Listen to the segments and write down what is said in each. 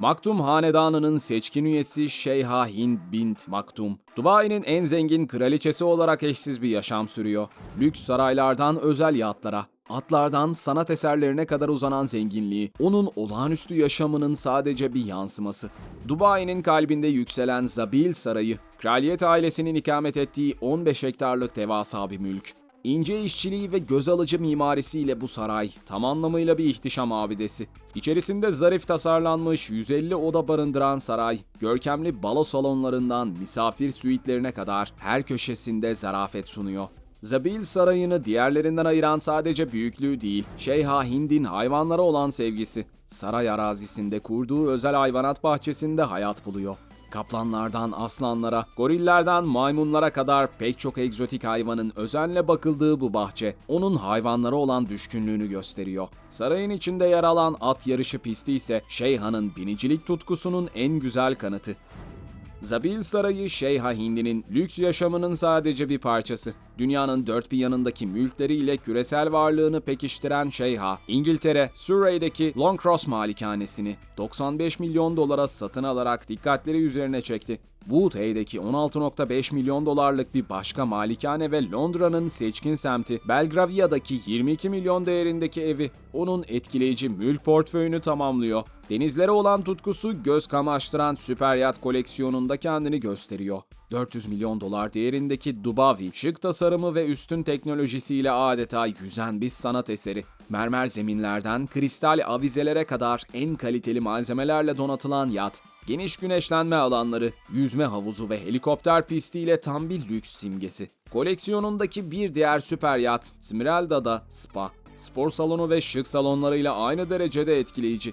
Maktum Hanedanı'nın seçkin üyesi Şeyha Hind bint Maktum, Dubai'nin en zengin kraliçesi olarak eşsiz bir yaşam sürüyor. Lüks saraylardan özel yatlara, atlardan sanat eserlerine kadar uzanan zenginliği, onun olağanüstü yaşamının sadece bir yansıması. Dubai'nin kalbinde yükselen Zabil Sarayı, kraliyet ailesinin ikamet ettiği 15 hektarlık devasa bir mülk. İnce işçiliği ve göz alıcı mimarisiyle bu saray tam anlamıyla bir ihtişam abidesi. İçerisinde zarif tasarlanmış 150 oda barındıran saray, görkemli balo salonlarından misafir suitlerine kadar her köşesinde zarafet sunuyor. Zabil Sarayı'nı diğerlerinden ayıran sadece büyüklüğü değil, Şeyha Hind'in hayvanlara olan sevgisi. Saray arazisinde kurduğu özel hayvanat bahçesinde hayat buluyor. Kaplanlardan aslanlara, gorillerden maymunlara kadar pek çok egzotik hayvanın özenle bakıldığı bu bahçe, onun hayvanlara olan düşkünlüğünü gösteriyor. Sarayın içinde yer alan at yarışı pisti ise Şeyha'nın binicilik tutkusunun en güzel kanıtı. Zabil Sarayı Şeyha Hindi'nin lüks yaşamının sadece bir parçası. Dünyanın dört bir yanındaki mülkleriyle küresel varlığını pekiştiren Şeyha, İngiltere, Surrey'deki Longcross malikanesini 95 milyon dolara satın alarak dikkatleri üzerine çekti. Woodhay'deki 16.5 milyon dolarlık bir başka malikane ve Londra'nın seçkin semti Belgravia'daki 22 milyon değerindeki evi onun etkileyici mülk portföyünü tamamlıyor. Denizlere olan tutkusu göz kamaştıran süper yat koleksiyonunda kendini gösteriyor. 400 milyon dolar değerindeki Dubavi, şık tasarımı ve üstün teknolojisiyle adeta yüzen bir sanat eseri. Mermer zeminlerden kristal avizelere kadar en kaliteli malzemelerle donatılan yat, geniş güneşlenme alanları, yüzme havuzu ve helikopter pistiyle tam bir lüks simgesi. Koleksiyonundaki bir diğer süper yat, Smeralda'da spa, spor salonu ve şık salonlarıyla aynı derecede etkileyici.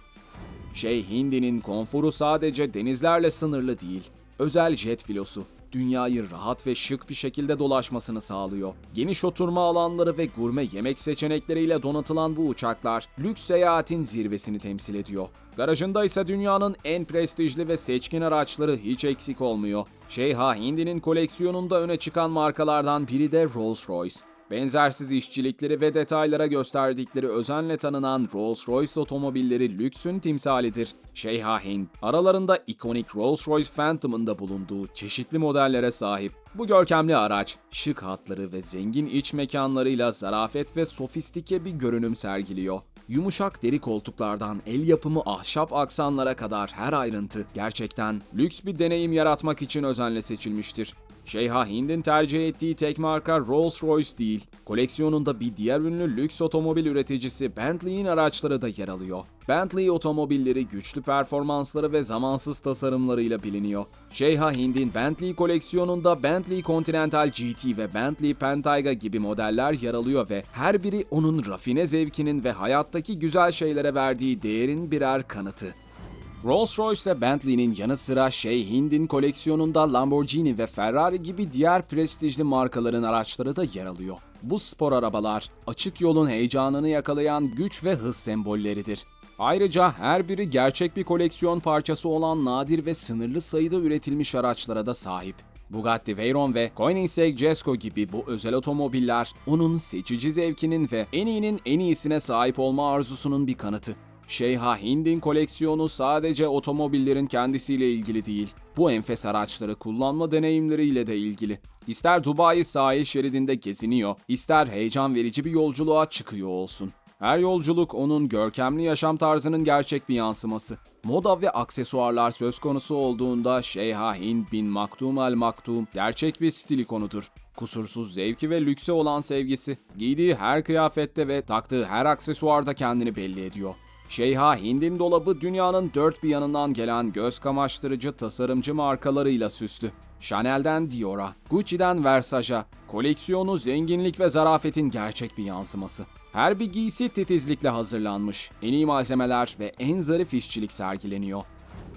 Şey Hindi'nin konforu sadece denizlerle sınırlı değil. Özel jet filosu dünyayı rahat ve şık bir şekilde dolaşmasını sağlıyor. Geniş oturma alanları ve gurme yemek seçenekleriyle donatılan bu uçaklar lüks seyahatin zirvesini temsil ediyor. Garajında ise dünyanın en prestijli ve seçkin araçları hiç eksik olmuyor. Şeyha Hindi'nin koleksiyonunda öne çıkan markalardan biri de Rolls-Royce. Benzersiz işçilikleri ve detaylara gösterdikleri özenle tanınan Rolls-Royce otomobilleri lüksün timsalidir. Şeyha Hind, aralarında ikonik Rolls-Royce Phantom'ın da bulunduğu çeşitli modellere sahip. Bu görkemli araç, şık hatları ve zengin iç mekanlarıyla zarafet ve sofistike bir görünüm sergiliyor. Yumuşak deri koltuklardan el yapımı ahşap aksanlara kadar her ayrıntı gerçekten lüks bir deneyim yaratmak için özenle seçilmiştir. Şeyha Hind'in tercih ettiği tek marka Rolls-Royce değil, koleksiyonunda bir diğer ünlü lüks otomobil üreticisi Bentley'in araçları da yer alıyor. Bentley otomobilleri güçlü performansları ve zamansız tasarımlarıyla biliniyor. Şeyha Hind'in Bentley koleksiyonunda Bentley Continental GT ve Bentley Pentayga gibi modeller yer alıyor ve her biri onun rafine zevkinin ve hayattaki güzel şeylere verdiği değerin birer kanıtı. Rolls-Royce ve Bentley'nin yanı sıra Şey Hind'in koleksiyonunda Lamborghini ve Ferrari gibi diğer prestijli markaların araçları da yer alıyor. Bu spor arabalar açık yolun heyecanını yakalayan güç ve hız sembolleridir. Ayrıca her biri gerçek bir koleksiyon parçası olan nadir ve sınırlı sayıda üretilmiş araçlara da sahip. Bugatti Veyron ve Koenigsegg Jesko gibi bu özel otomobiller onun seçici zevkinin ve en iyinin en iyisine sahip olma arzusunun bir kanıtı. Şeyha Hind'in koleksiyonu sadece otomobillerin kendisiyle ilgili değil. Bu enfes araçları kullanma deneyimleriyle de ilgili. İster Dubai sahil şeridinde geziniyor, ister heyecan verici bir yolculuğa çıkıyor olsun. Her yolculuk onun görkemli yaşam tarzının gerçek bir yansıması. Moda ve aksesuarlar söz konusu olduğunda Şeyha Hind bin Maktum el Maktum gerçek bir stil ikonudur. Kusursuz zevki ve lükse olan sevgisi, giydiği her kıyafette ve taktığı her aksesuarda kendini belli ediyor. Şeyha Hind'in dolabı dünyanın dört bir yanından gelen göz kamaştırıcı tasarımcı markalarıyla süslü. Chanel'den Dior'a, Gucci'den Versace'a, koleksiyonu zenginlik ve zarafetin gerçek bir yansıması. Her bir giysi titizlikle hazırlanmış, en iyi malzemeler ve en zarif işçilik sergileniyor.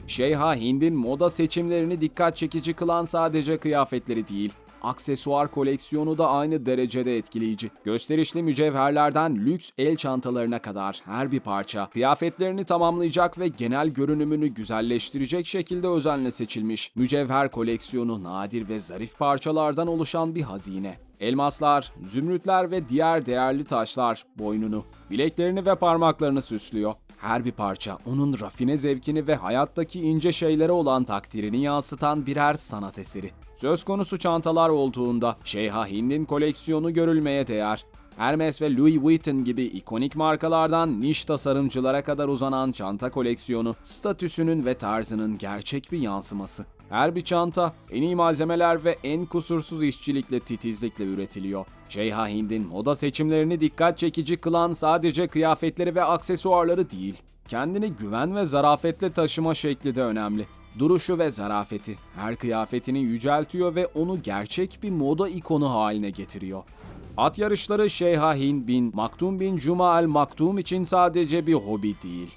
Şeyha Hind'in moda seçimlerini dikkat çekici kılan sadece kıyafetleri değil, aksesuar koleksiyonu da aynı derecede etkileyici. Gösterişli mücevherlerden lüks el çantalarına kadar her bir parça kıyafetlerini tamamlayacak ve genel görünümünü güzelleştirecek şekilde özenle seçilmiş. Mücevher koleksiyonu nadir ve zarif parçalardan oluşan bir hazine. Elmaslar, zümrütler ve diğer değerli taşlar boynunu, bileklerini ve parmaklarını süslüyor. Her bir parça onun rafine zevkini ve hayattaki ince şeylere olan takdirini yansıtan birer sanat eseri. Söz konusu çantalar olduğunda Şeyha Hind'in koleksiyonu görülmeye değer. Hermes ve Louis Vuitton gibi ikonik markalardan niş tasarımcılara kadar uzanan çanta koleksiyonu, statüsünün ve tarzının gerçek bir yansıması. Her bir çanta en iyi malzemeler ve en kusursuz işçilikle titizlikle üretiliyor. Şeyha Hind'in moda seçimlerini dikkat çekici kılan sadece kıyafetleri ve aksesuarları değil, kendini güven ve zarafetle taşıma şekli de önemli. Duruşu ve zarafeti her kıyafetini yüceltiyor ve onu gerçek bir moda ikonu haline getiriyor. At yarışları Şeyha Hind bin Maktum bin Cuma el Maktum için sadece bir hobi değil.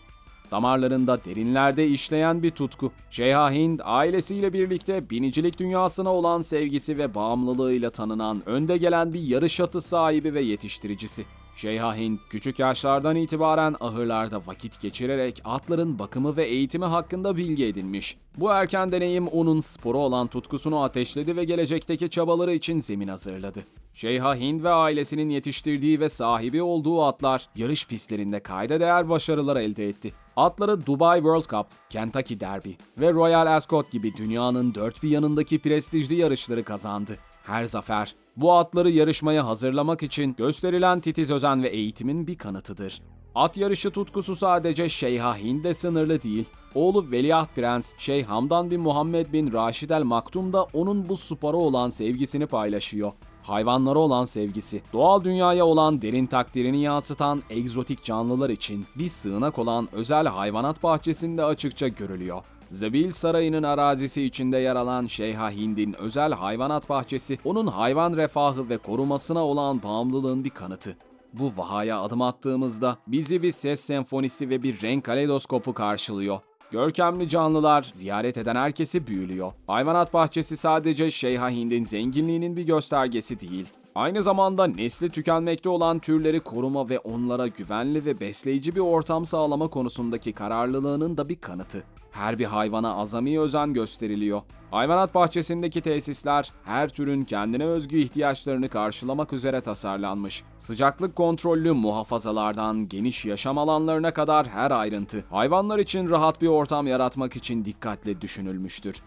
Damarlarında derinlerde işleyen bir tutku. Şeyha Hind ailesiyle birlikte binicilik dünyasına olan sevgisi ve bağımlılığıyla tanınan önde gelen bir yarış atı sahibi ve yetiştiricisi. Şeyha Hind küçük yaşlardan itibaren ahırlarda vakit geçirerek atların bakımı ve eğitimi hakkında bilgi edinmiş. Bu erken deneyim onun sporu olan tutkusunu ateşledi ve gelecekteki çabaları için zemin hazırladı. Şeyha Hind ve ailesinin yetiştirdiği ve sahibi olduğu atlar yarış pistlerinde kayda değer başarılar elde etti. Atları Dubai World Cup, Kentucky Derby ve Royal Ascot gibi dünyanın dört bir yanındaki prestijli yarışları kazandı. Her zafer, bu atları yarışmaya hazırlamak için gösterilen titiz özen ve eğitimin bir kanıtıdır. At yarışı tutkusu sadece Şeyha Hind'e sınırlı değil. Oğlu Veliaht Prens Şeyh Hamdan bin Muhammed bin Raşid el Maktum da onun bu spora olan sevgisini paylaşıyor. Hayvanlara olan sevgisi, doğal dünyaya olan derin takdirini yansıtan egzotik canlılar için bir sığınak olan özel hayvanat bahçesinde açıkça görülüyor. Zebil Sarayı'nın arazisi içinde yer alan Şeyha Hind'in özel hayvanat bahçesi, onun hayvan refahı ve korumasına olan bağımlılığın bir kanıtı. Bu vahaya adım attığımızda bizi bir ses senfonisi ve bir renk kaleidoskopu karşılıyor. Görkemli canlılar ziyaret eden herkesi büyülüyor. Hayvanat bahçesi sadece Şeyha Hind'in zenginliğinin bir göstergesi değil. Aynı zamanda nesli tükenmekte olan türleri koruma ve onlara güvenli ve besleyici bir ortam sağlama konusundaki kararlılığının da bir kanıtı. Her bir hayvana azami özen gösteriliyor. Hayvanat bahçesindeki tesisler her türün kendine özgü ihtiyaçlarını karşılamak üzere tasarlanmış. Sıcaklık kontrollü muhafazalardan geniş yaşam alanlarına kadar her ayrıntı hayvanlar için rahat bir ortam yaratmak için dikkatle düşünülmüştür.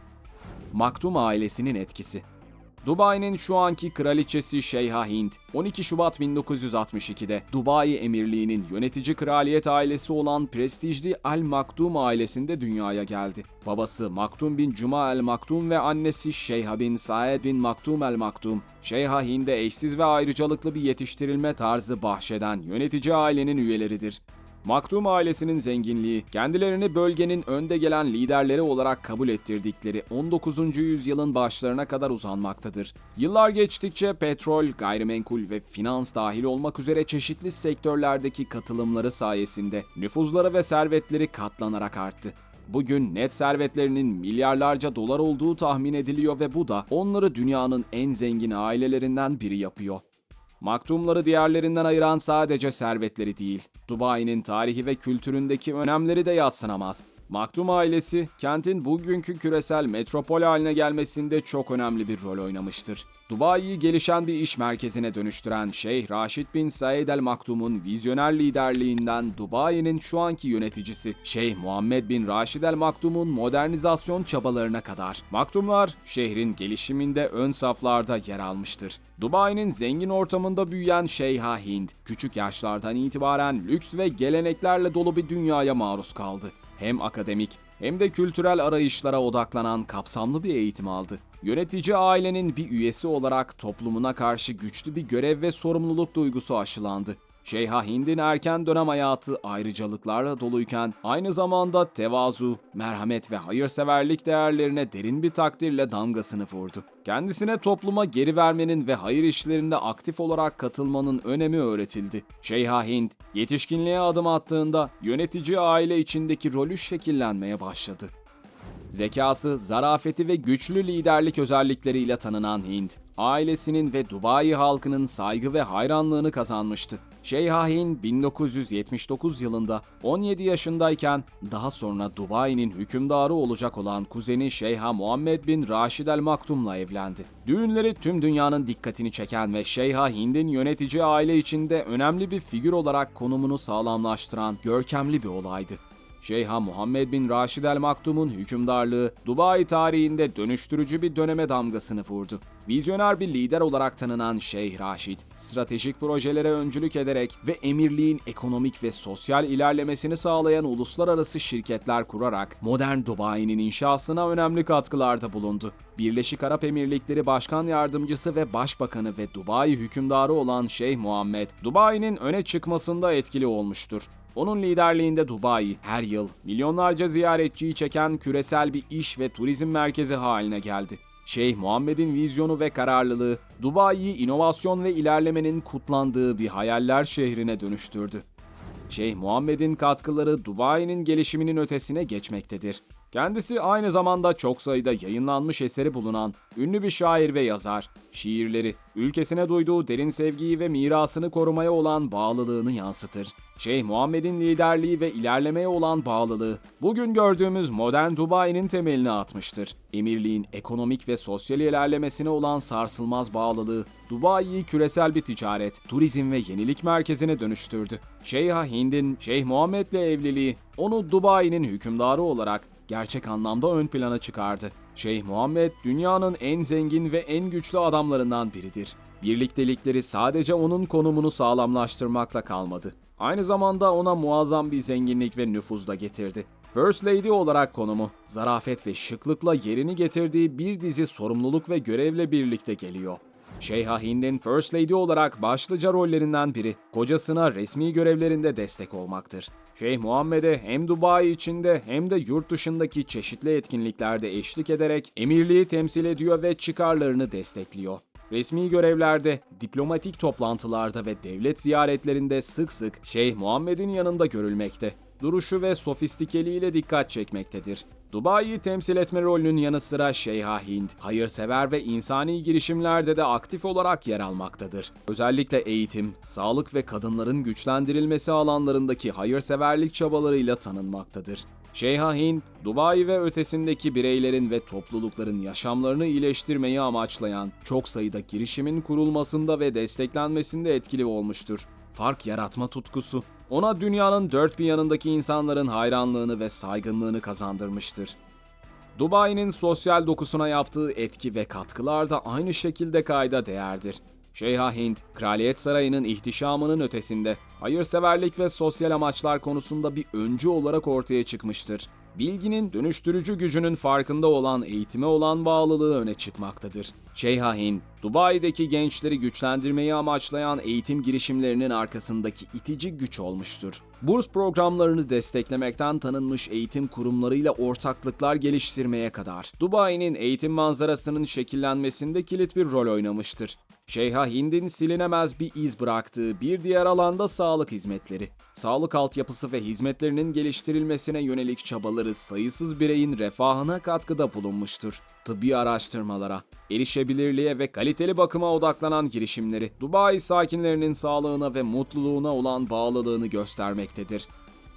Maktum ailesinin etkisi Dubai'nin şu anki kraliçesi Şeyha Hind, 12 Şubat 1962'de Dubai Emirliği'nin yönetici kraliyet ailesi olan prestijli Al Maktum ailesinde dünyaya geldi. Babası Maktum bin Cuma el Maktum ve annesi Şeyha bin Saed bin Maktum el Maktum, Şeyha Hind'e eşsiz ve ayrıcalıklı bir yetiştirilme tarzı bahşeden yönetici ailenin üyeleridir. Maktum ailesinin zenginliği, kendilerini bölgenin önde gelen liderleri olarak kabul ettirdikleri 19. yüzyılın başlarına kadar uzanmaktadır. Yıllar geçtikçe petrol, gayrimenkul ve finans dahil olmak üzere çeşitli sektörlerdeki katılımları sayesinde nüfuzları ve servetleri katlanarak arttı. Bugün net servetlerinin milyarlarca dolar olduğu tahmin ediliyor ve bu da onları dünyanın en zengin ailelerinden biri yapıyor. Maktumları diğerlerinden ayıran sadece servetleri değil, Dubai'nin tarihi ve kültüründeki önemleri de yatsınamaz. Maktum ailesi, kentin bugünkü küresel metropol haline gelmesinde çok önemli bir rol oynamıştır. Dubai'yi gelişen bir iş merkezine dönüştüren Şeyh Raşid bin Said el Maktum'un vizyoner liderliğinden Dubai'nin şu anki yöneticisi Şeyh Muhammed bin Raşid el Maktum'un modernizasyon çabalarına kadar. Maktumlar şehrin gelişiminde ön saflarda yer almıştır. Dubai'nin zengin ortamında büyüyen Şeyha Hind, küçük yaşlardan itibaren lüks ve geleneklerle dolu bir dünyaya maruz kaldı hem akademik hem de kültürel arayışlara odaklanan kapsamlı bir eğitim aldı. Yönetici ailenin bir üyesi olarak toplumuna karşı güçlü bir görev ve sorumluluk duygusu aşılandı. Şeyha Hind'in erken dönem hayatı ayrıcalıklarla doluyken aynı zamanda tevazu, merhamet ve hayırseverlik değerlerine derin bir takdirle damgasını vurdu. Kendisine topluma geri vermenin ve hayır işlerinde aktif olarak katılmanın önemi öğretildi. Şeyha Hind, yetişkinliğe adım attığında yönetici aile içindeki rolü şekillenmeye başladı. Zekası, zarafeti ve güçlü liderlik özellikleriyle tanınan Hind, ailesinin ve Dubai halkının saygı ve hayranlığını kazanmıştı. Şeyha Hind 1979 yılında 17 yaşındayken daha sonra Dubai'nin hükümdarı olacak olan kuzeni Şeyha Muhammed bin Raşid El Maktum'la evlendi. Düğünleri tüm dünyanın dikkatini çeken ve Şeyha Hind'in yönetici aile içinde önemli bir figür olarak konumunu sağlamlaştıran görkemli bir olaydı. Şeyha Muhammed bin Raşid El Maktum'un hükümdarlığı Dubai tarihinde dönüştürücü bir döneme damgasını vurdu. Vizyoner bir lider olarak tanınan Şeyh Raşid, stratejik projelere öncülük ederek ve emirliğin ekonomik ve sosyal ilerlemesini sağlayan uluslararası şirketler kurarak modern Dubai'nin inşasına önemli katkılarda bulundu. Birleşik Arap Emirlikleri Başkan Yardımcısı ve Başbakanı ve Dubai hükümdarı olan Şeyh Muhammed, Dubai'nin öne çıkmasında etkili olmuştur. Onun liderliğinde Dubai her yıl milyonlarca ziyaretçiyi çeken küresel bir iş ve turizm merkezi haline geldi. Şeyh Muhammed'in vizyonu ve kararlılığı Dubai'yi inovasyon ve ilerlemenin kutlandığı bir hayaller şehrine dönüştürdü. Şeyh Muhammed'in katkıları Dubai'nin gelişiminin ötesine geçmektedir. Kendisi aynı zamanda çok sayıda yayınlanmış eseri bulunan ünlü bir şair ve yazar. Şiirleri, ülkesine duyduğu derin sevgiyi ve mirasını korumaya olan bağlılığını yansıtır. Şeyh Muhammed'in liderliği ve ilerlemeye olan bağlılığı, bugün gördüğümüz modern Dubai'nin temelini atmıştır. Emirliğin ekonomik ve sosyal ilerlemesine olan sarsılmaz bağlılığı, Dubai'yi küresel bir ticaret, turizm ve yenilik merkezine dönüştürdü. Şeyh Hind'in Şeyh Muhammed'le evliliği, onu Dubai'nin hükümdarı olarak gerçek anlamda ön plana çıkardı. Şeyh Muhammed dünyanın en zengin ve en güçlü adamlarından biridir. Birliktelikleri sadece onun konumunu sağlamlaştırmakla kalmadı. Aynı zamanda ona muazzam bir zenginlik ve nüfuz da getirdi. First Lady olarak konumu, zarafet ve şıklıkla yerini getirdiği bir dizi sorumluluk ve görevle birlikte geliyor. Şeyha Hind'in First Lady olarak başlıca rollerinden biri, kocasına resmi görevlerinde destek olmaktır. Şeyh Muhammed'e hem Dubai içinde hem de yurt dışındaki çeşitli etkinliklerde eşlik ederek emirliği temsil ediyor ve çıkarlarını destekliyor. Resmi görevlerde, diplomatik toplantılarda ve devlet ziyaretlerinde sık sık Şeyh Muhammed'in yanında görülmekte. Duruşu ve sofistikeliğiyle dikkat çekmektedir. Dubai'yi temsil etme rolünün yanı sıra Şeyha Hind, hayırsever ve insani girişimlerde de aktif olarak yer almaktadır. Özellikle eğitim, sağlık ve kadınların güçlendirilmesi alanlarındaki hayırseverlik çabalarıyla tanınmaktadır. Şeyha Hind, Dubai ve ötesindeki bireylerin ve toplulukların yaşamlarını iyileştirmeyi amaçlayan çok sayıda girişimin kurulmasında ve desteklenmesinde etkili olmuştur. Fark yaratma tutkusu, ona dünyanın dört bir yanındaki insanların hayranlığını ve saygınlığını kazandırmıştır. Dubai'nin sosyal dokusuna yaptığı etki ve katkılar da aynı şekilde kayda değerdir. Şeyha Hind, Kraliyet Sarayı'nın ihtişamının ötesinde hayırseverlik ve sosyal amaçlar konusunda bir öncü olarak ortaya çıkmıştır. Bilginin dönüştürücü gücünün farkında olan eğitime olan bağlılığı öne çıkmaktadır. Şeyha Hind, Dubai'deki gençleri güçlendirmeyi amaçlayan eğitim girişimlerinin arkasındaki itici güç olmuştur. Burs programlarını desteklemekten tanınmış eğitim kurumlarıyla ortaklıklar geliştirmeye kadar Dubai'nin eğitim manzarasının şekillenmesinde kilit bir rol oynamıştır. Şeyha Hind'in silinemez bir iz bıraktığı bir diğer alanda sağlık hizmetleri. Sağlık altyapısı ve hizmetlerinin geliştirilmesine yönelik çabaları sayısız bireyin refahına katkıda bulunmuştur. Tıbbi araştırmalara, erişebilirliğe ve kaliteli bakıma odaklanan girişimleri Dubai sakinlerinin sağlığına ve mutluluğuna olan bağlılığını göstermektedir.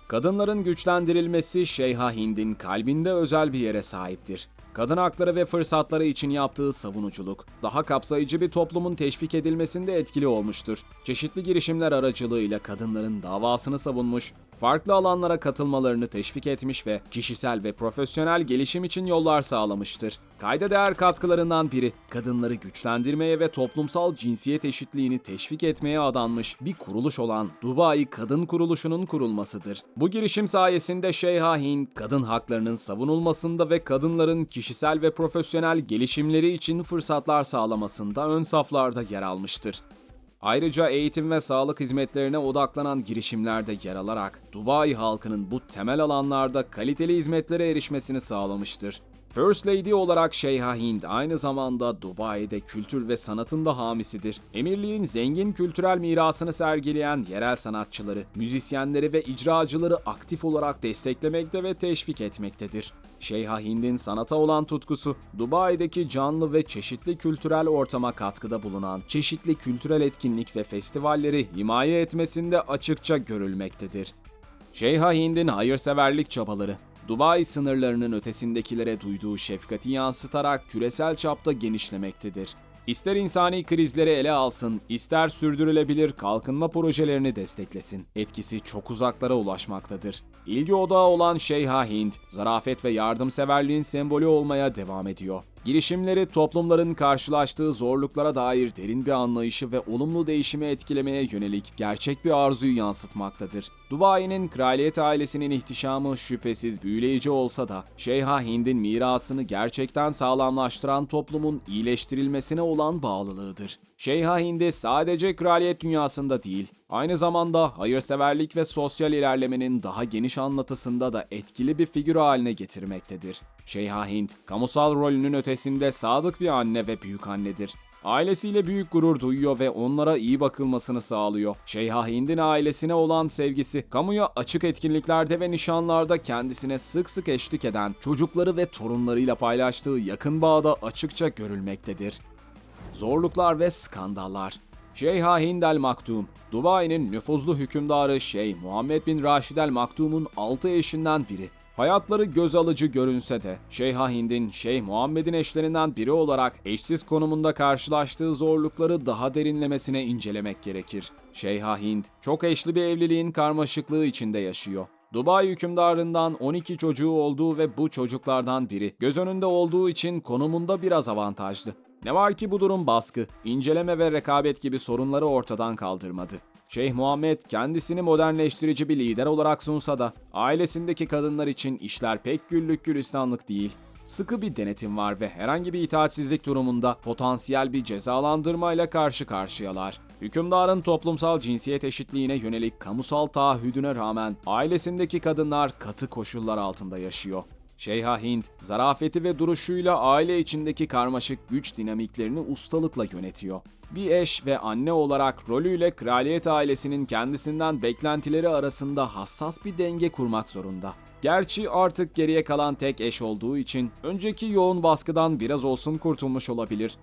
Kadınların güçlendirilmesi Şeyha Hind'in kalbinde özel bir yere sahiptir. Kadın hakları ve fırsatları için yaptığı savunuculuk, daha kapsayıcı bir toplumun teşvik edilmesinde etkili olmuştur. Çeşitli girişimler aracılığıyla kadınların davasını savunmuş, farklı alanlara katılmalarını teşvik etmiş ve kişisel ve profesyonel gelişim için yollar sağlamıştır. Kayda değer katkılarından biri, kadınları güçlendirmeye ve toplumsal cinsiyet eşitliğini teşvik etmeye adanmış bir kuruluş olan Dubai Kadın Kuruluşu'nun kurulmasıdır. Bu girişim sayesinde Şeyha Hind, kadın haklarının savunulmasında ve kadınların kişisel ve profesyonel gelişimleri için fırsatlar sağlamasında ön saflarda yer almıştır. Ayrıca eğitim ve sağlık hizmetlerine odaklanan girişimlerde yer alarak Dubai halkının bu temel alanlarda kaliteli hizmetlere erişmesini sağlamıştır. First Lady olarak Şeyha Hind aynı zamanda Dubai'de kültür ve sanatın da hamisidir. Emirliğin zengin kültürel mirasını sergileyen yerel sanatçıları, müzisyenleri ve icracıları aktif olarak desteklemekte ve teşvik etmektedir. Şeyha Hind'in sanata olan tutkusu, Dubai'deki canlı ve çeşitli kültürel ortama katkıda bulunan çeşitli kültürel etkinlik ve festivalleri himaye etmesinde açıkça görülmektedir. Şeyha Hind'in hayırseverlik çabaları, Dubai sınırlarının ötesindekilere duyduğu şefkati yansıtarak küresel çapta genişlemektedir. İster insani krizleri ele alsın, ister sürdürülebilir kalkınma projelerini desteklesin. Etkisi çok uzaklara ulaşmaktadır. İlgi odağı olan Şeyha Hind, zarafet ve yardımseverliğin sembolü olmaya devam ediyor. Girişimleri toplumların karşılaştığı zorluklara dair derin bir anlayışı ve olumlu değişimi etkilemeye yönelik gerçek bir arzuyu yansıtmaktadır. Dubai'nin kraliyet ailesinin ihtişamı şüphesiz büyüleyici olsa da Şeyha Hind'in mirasını gerçekten sağlamlaştıran toplumun iyileştirilmesine olan bağlılığıdır. Şeyha Hind'i sadece kraliyet dünyasında değil, aynı zamanda hayırseverlik ve sosyal ilerlemenin daha geniş anlatısında da etkili bir figür haline getirmektedir. Şeyha Hind, kamusal rolünün ötesinde sadık bir anne ve büyük annedir. Ailesiyle büyük gurur duyuyor ve onlara iyi bakılmasını sağlıyor. Şeyha Hind'in ailesine olan sevgisi, kamuya açık etkinliklerde ve nişanlarda kendisine sık sık eşlik eden çocukları ve torunlarıyla paylaştığı yakın bağda açıkça görülmektedir. Zorluklar ve skandallar Şeyha Hind el Maktum, Dubai'nin nüfuzlu hükümdarı Şeyh Muhammed bin Raşid el Maktum'un 6 eşinden biri. Hayatları göz alıcı görünse de Şeyha Hind'in Şeyh Muhammed'in eşlerinden biri olarak eşsiz konumunda karşılaştığı zorlukları daha derinlemesine incelemek gerekir. Şeyha Hind çok eşli bir evliliğin karmaşıklığı içinde yaşıyor. Dubai hükümdarından 12 çocuğu olduğu ve bu çocuklardan biri göz önünde olduğu için konumunda biraz avantajlı. Ne var ki bu durum baskı, inceleme ve rekabet gibi sorunları ortadan kaldırmadı. Şeyh Muhammed kendisini modernleştirici bir lider olarak sunsa da ailesindeki kadınlar için işler pek güllük gülistanlık değil. Sıkı bir denetim var ve herhangi bir itaatsizlik durumunda potansiyel bir cezalandırmayla karşı karşıyalar. Hükümdarın toplumsal cinsiyet eşitliğine yönelik kamusal taahhüdüne rağmen ailesindeki kadınlar katı koşullar altında yaşıyor. Şeyha Hind, zarafeti ve duruşuyla aile içindeki karmaşık güç dinamiklerini ustalıkla yönetiyor. Bir eş ve anne olarak rolüyle kraliyet ailesinin kendisinden beklentileri arasında hassas bir denge kurmak zorunda. Gerçi artık geriye kalan tek eş olduğu için önceki yoğun baskıdan biraz olsun kurtulmuş olabilir.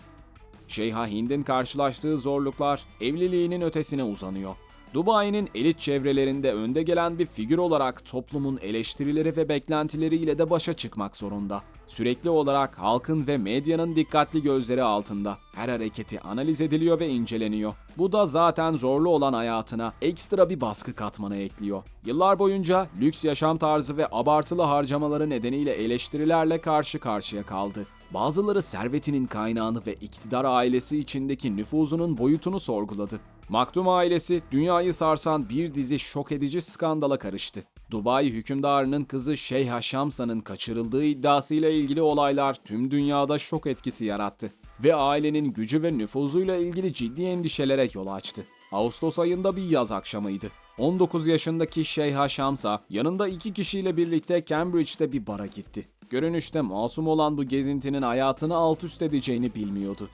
Şeyha Hind'in karşılaştığı zorluklar evliliğinin ötesine uzanıyor. Dubai'nin elit çevrelerinde önde gelen bir figür olarak toplumun eleştirileri ve beklentileriyle de başa çıkmak zorunda. Sürekli olarak halkın ve medyanın dikkatli gözleri altında. Her hareketi analiz ediliyor ve inceleniyor. Bu da zaten zorlu olan hayatına ekstra bir baskı katmanı ekliyor. Yıllar boyunca lüks yaşam tarzı ve abartılı harcamaları nedeniyle eleştirilerle karşı karşıya kaldı. Bazıları servetinin kaynağını ve iktidar ailesi içindeki nüfuzunun boyutunu sorguladı. Maktum ailesi dünyayı sarsan bir dizi şok edici skandala karıştı. Dubai hükümdarının kızı Şeyh Şamsa'nın kaçırıldığı iddiasıyla ilgili olaylar tüm dünyada şok etkisi yarattı ve ailenin gücü ve nüfuzuyla ilgili ciddi endişelere yol açtı. Ağustos ayında bir yaz akşamıydı. 19 yaşındaki Şeyha Şamsa yanında iki kişiyle birlikte Cambridge'de bir bara gitti. Görünüşte masum olan bu gezintinin hayatını alt üst edeceğini bilmiyordu.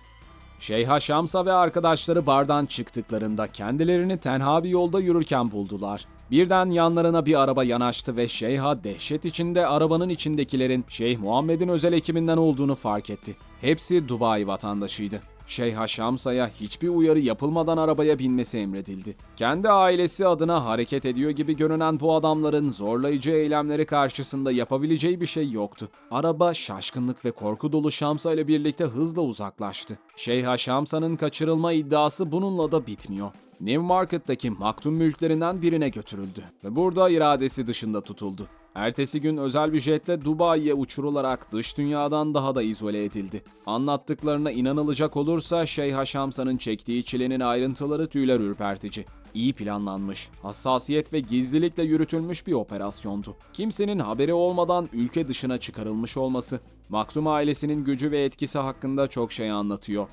Şeyha Şamsa ve arkadaşları bardan çıktıklarında kendilerini tenha bir yolda yürürken buldular. Birden yanlarına bir araba yanaştı ve Şeyha dehşet içinde arabanın içindekilerin Şeyh Muhammed'in özel ekibinden olduğunu fark etti. Hepsi Dubai vatandaşıydı. Şeyh Şamsa'ya hiçbir uyarı yapılmadan arabaya binmesi emredildi. Kendi ailesi adına hareket ediyor gibi görünen bu adamların zorlayıcı eylemleri karşısında yapabileceği bir şey yoktu. Araba şaşkınlık ve korku dolu Şamsa ile birlikte hızla uzaklaştı. Şeyh Şamsa'nın kaçırılma iddiası bununla da bitmiyor. Newmarket'taki maktum mülklerinden birine götürüldü ve burada iradesi dışında tutuldu. Ertesi gün özel bir jetle Dubai'ye uçurularak dış dünyadan daha da izole edildi. Anlattıklarına inanılacak olursa Şeyh Şamsa'nın çektiği çilenin ayrıntıları tüyler ürpertici. İyi planlanmış, hassasiyet ve gizlilikle yürütülmüş bir operasyondu. Kimsenin haberi olmadan ülke dışına çıkarılmış olması, Maktum ailesinin gücü ve etkisi hakkında çok şey anlatıyor.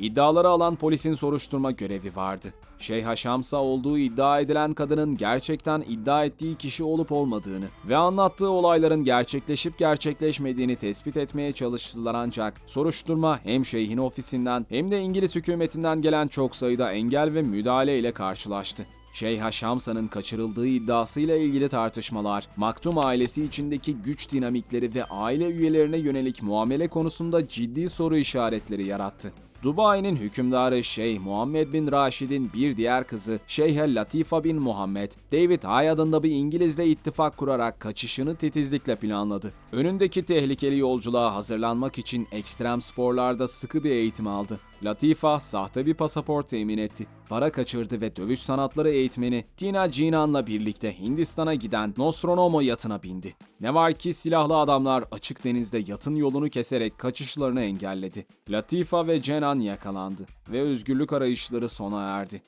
İddiaları alan polisin soruşturma görevi vardı. Şeyh Şamsa olduğu iddia edilen kadının gerçekten iddia ettiği kişi olup olmadığını ve anlattığı olayların gerçekleşip gerçekleşmediğini tespit etmeye çalıştılar ancak soruşturma hem şeyhin ofisinden hem de İngiliz hükümetinden gelen çok sayıda engel ve müdahale ile karşılaştı. Şeyha Şamsa'nın kaçırıldığı iddiasıyla ilgili tartışmalar, Maktum ailesi içindeki güç dinamikleri ve aile üyelerine yönelik muamele konusunda ciddi soru işaretleri yarattı. Dubai'nin hükümdarı Şeyh Muhammed bin Raşid'in bir diğer kızı Şeyhe Latifa bin Muhammed, David Hay adında bir İngilizle ittifak kurarak kaçışını titizlikle planladı. Önündeki tehlikeli yolculuğa hazırlanmak için ekstrem sporlarda sıkı bir eğitim aldı. Latifa sahte bir pasaport temin etti. Para kaçırdı ve dövüş sanatları eğitmeni Tina Cinan'la birlikte Hindistan'a giden Nostromo yatına bindi. Ne var ki silahlı adamlar açık denizde yatın yolunu keserek kaçışlarını engelledi. Latifa ve Cenan yakalandı ve özgürlük arayışları sona erdi.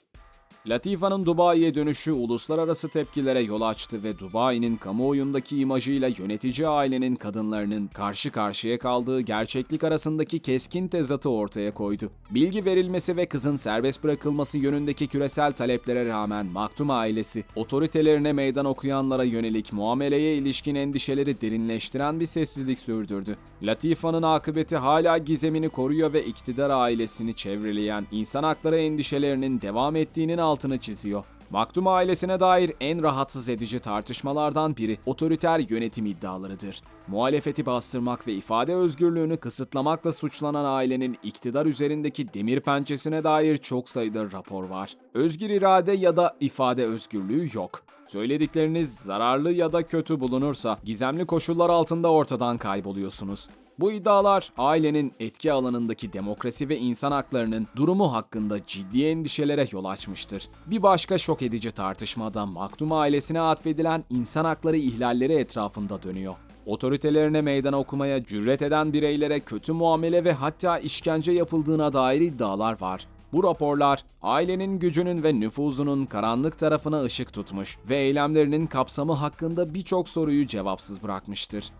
Latifa'nın Dubai'ye dönüşü uluslararası tepkilere yol açtı ve Dubai'nin kamuoyundaki imajıyla yönetici ailenin kadınlarının karşı karşıya kaldığı gerçeklik arasındaki keskin tezatı ortaya koydu. Bilgi verilmesi ve kızın serbest bırakılması yönündeki küresel taleplere rağmen Maktum ailesi, otoritelerine meydan okuyanlara yönelik muameleye ilişkin endişeleri derinleştiren bir sessizlik sürdürdü. Latifa'nın akıbeti hala gizemini koruyor ve iktidar ailesini çevreleyen insan hakları endişelerinin devam ettiğinin altını çiziyor. Maktum ailesine dair en rahatsız edici tartışmalardan biri otoriter yönetim iddialarıdır. Muhalefeti bastırmak ve ifade özgürlüğünü kısıtlamakla suçlanan ailenin iktidar üzerindeki demir pençesine dair çok sayıda rapor var. Özgür irade ya da ifade özgürlüğü yok. Söyledikleriniz zararlı ya da kötü bulunursa gizemli koşullar altında ortadan kayboluyorsunuz. Bu iddialar ailenin etki alanındaki demokrasi ve insan haklarının durumu hakkında ciddi endişelere yol açmıştır. Bir başka şok edici tartışmada Maktum ailesine atfedilen insan hakları ihlalleri etrafında dönüyor. Otoritelerine meydan okumaya cüret eden bireylere kötü muamele ve hatta işkence yapıldığına dair iddialar var. Bu raporlar ailenin gücünün ve nüfuzunun karanlık tarafına ışık tutmuş ve eylemlerinin kapsamı hakkında birçok soruyu cevapsız bırakmıştır.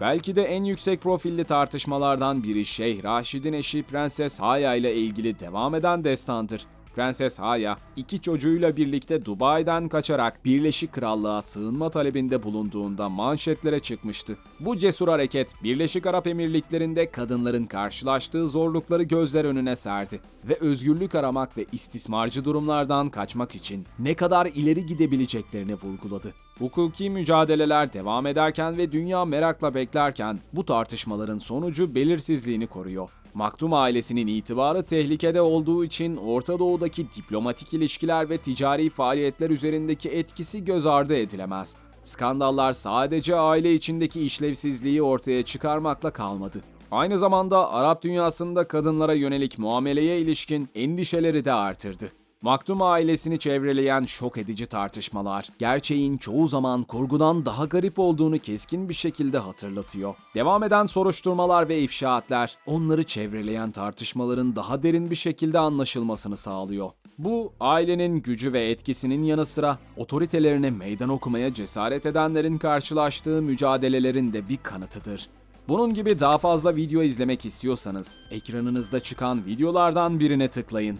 Belki de en yüksek profilli tartışmalardan biri Şeyh Raşid'in eşi Prenses Haya ile ilgili devam eden destandır. Prenses Haya, iki çocuğuyla birlikte Dubai'den kaçarak Birleşik Krallığa sığınma talebinde bulunduğunda manşetlere çıkmıştı. Bu cesur hareket, Birleşik Arap Emirlikleri'nde kadınların karşılaştığı zorlukları gözler önüne serdi ve özgürlük aramak ve istismarcı durumlardan kaçmak için ne kadar ileri gidebileceklerini vurguladı. Hukuki mücadeleler devam ederken ve dünya merakla beklerken bu tartışmaların sonucu belirsizliğini koruyor. Maktum ailesinin itibarı tehlikede olduğu için Orta Doğu'daki diplomatik ilişkiler ve ticari faaliyetler üzerindeki etkisi göz ardı edilemez. Skandallar sadece aile içindeki işlevsizliği ortaya çıkarmakla kalmadı. Aynı zamanda Arap dünyasında kadınlara yönelik muameleye ilişkin endişeleri de artırdı. Maktum ailesini çevreleyen şok edici tartışmalar, gerçeğin çoğu zaman kurgudan daha garip olduğunu keskin bir şekilde hatırlatıyor. Devam eden soruşturmalar ve ifşaatler, onları çevreleyen tartışmaların daha derin bir şekilde anlaşılmasını sağlıyor. Bu, ailenin gücü ve etkisinin yanı sıra otoritelerine meydan okumaya cesaret edenlerin karşılaştığı mücadelelerin de bir kanıtıdır. Bunun gibi daha fazla video izlemek istiyorsanız ekranınızda çıkan videolardan birine tıklayın.